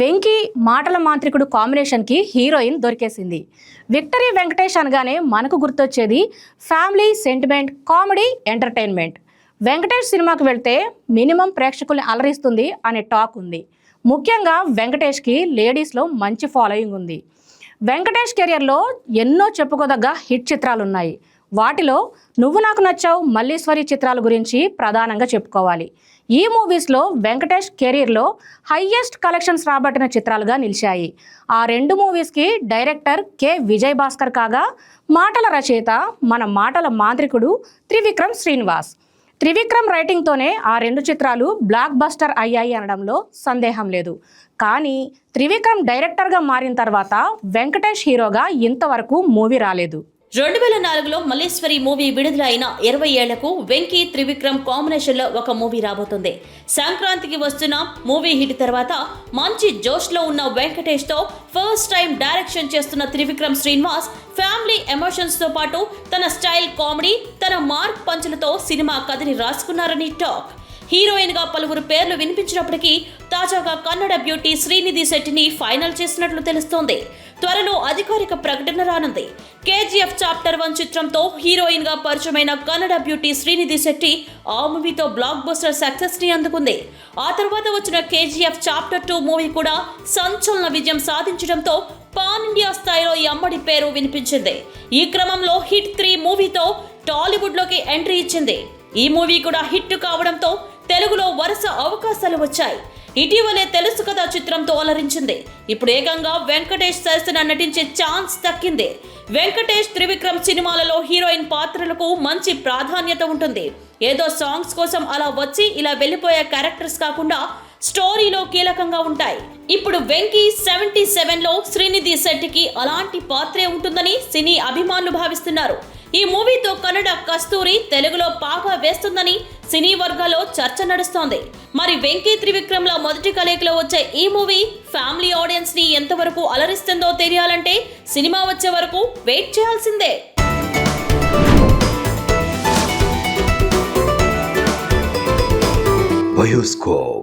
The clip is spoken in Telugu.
వెంకీ మాటల మాంత్రికుడు కాంబినేషన్కి హీరోయిన్ దొరికేసింది. విక్టరీ వెంకటేష్ అనగానే మనకు గుర్తొచ్చేది family sentiment comedy entertainment. Venkatesh సినిమాకి వెళ్తే మినిమం ప్రేక్షకుల్ని అలరిస్తుంది అనే టాక్ ఉంది. ముఖ్యంగా వెంకటేష్కి లేడీస్లో మంచి ఫాలోయింగ్ ఉంది. వెంకటేష్ కెరియర్లో ఎన్నో చెప్పుకోదగ్గ హిట్ చిత్రాలు ఉన్నాయి వాటిలో నువ్వు నాకు నచ్చావు మల్లీశ్వరి చిత్రాల గురించి ప్రధానంగా చెప్పుకోవాలి. ఈ మూవీస్లో వెంకటేష్ కెరీర్లో హయ్యెస్ట్ కలెక్షన్స్ రాబట్టిన చిత్రాలుగా నిలిచాయి. ఆ రెండు మూవీస్కి డైరెక్టర్ కె. విజయ్ భాస్కర్ కాగా మాటల రచయిత మన మాటల మాంత్రికుడు త్రివిక్రమ్ శ్రీనివాస్. త్రివిక్రమ్ రైటింగ్తోనే ఆ రెండు చిత్రాలు బ్లాక్ బస్టర్ అయ్యాయి అనడంలో సందేహం లేదు. కానీ త్రివిక్రమ్ డైరెక్టర్గా మారిన తర్వాత వెంకటేష్ హీరోగా ఇంతవరకు మూవీ రాలేదు. రెండు వేల నాలుగులో మల్లేశ్వరి మూవీ విడుదల అయిన ఇరవై ఏళ్ళకు వెంకీ త్రివిక్రమ్ కాంబినేషన్లో ఒక మూవీ రాబోతుంది. సంక్రాంతికి వస్తున్న మూవీ హిట్ తర్వాత మంచి జోష్లో ఉన్న వెంకటేష్తో ఫస్ట్ టైం డైరెక్షన్ చేస్తున్న త్రివిక్రమ్ శ్రీనివాస్ ఫ్యామిలీ ఎమోషన్స్తో పాటు తన స్టైల్ కామెడీ తన మార్క్ పంచులతో సినిమా కథని రాసుకున్నారని టాక్. హీరోయిన్గా పలువురు పేర్లు వినిపించినప్పటికీ తాజాగా కన్నడ బ్యూటీ శ్రీనిధి శెట్టిని ఫైనల్ చేసినట్లు తెలుస్తోంది. త్వరలో అధికారిక ప్రకటన రానుంది. కేజీఎఫ్ చాప్టర్ వన్ చిత్రంతో హీరోయిన్గా పరిచయమైన కన్నడ బ్యూటీ శ్రీనిధి శెట్టి ఆ మూవీతో బ్లాక్ బస్టర్ సక్సెస్ని అందుకుంది. ఆ తర్వాత వచ్చిన కేజీఎఫ్ చాప్టర్ టూ మూవీ కూడా సంచలన విజయం సాధించడంతో పాన్ ఇండియా స్థాయిలో ఈ అమ్మడి పేరు వినిపించింది. ఈ క్రమంలో హిట్ త్రీ మూవీతో టాలీవుడ్లోకి ఎంట్రీ ఇచ్చింది. ఈ మూవీ కూడా హిట్ కావడంతో తెలుగులో వరుస అవకాశాలు వచ్చాయి. ఇటీవలే తెలుసు కదా చిత్రంతో అలరించింది. ఇప్పుడు ఏకంగా వెంకటేష్ సరసన నటించే ఛాన్స్ దక్కింది. వెంకటేష్ త్రివిక్రమ్ సినిమాలలో హీరోయిన్ పాత్రలకు మంచి ప్రాధాన్యత ఉంటుంది. ఏదో సాంగ్స్ కోసం అలా వచ్చి ఇలా వెళ్ళిపోయే క్యారెక్టర్స్ కాకుండా స్టోరీలో కీలకంగా ఉంటాయి. ఇప్పుడు వెంకీ సెవెంటీ సెవెన్లో శ్రీనిధి శెట్టికి అలాంటి పాత్రే ఉంటుందని సినీ అభిమానులు భావిస్తున్నారు. ఈ మూవీతో కన్నడ కస్తూరి తెలుగులో పాగా వేస్తుందని సినీ వర్గాల్లో చర్చ నడుస్తోంది. మరి వెంకీ త్రివిక్రమ్ మొదటి కలయికలో వచ్చే ఈ మూవీ ఫ్యామిలీ ఆడియన్స్ని ఎంతవరకు అలరిస్తుందో తెలియాలంటే సినిమా వచ్చే వరకు వెయిట్ చేయాల్సిందే. బయోస్కోప్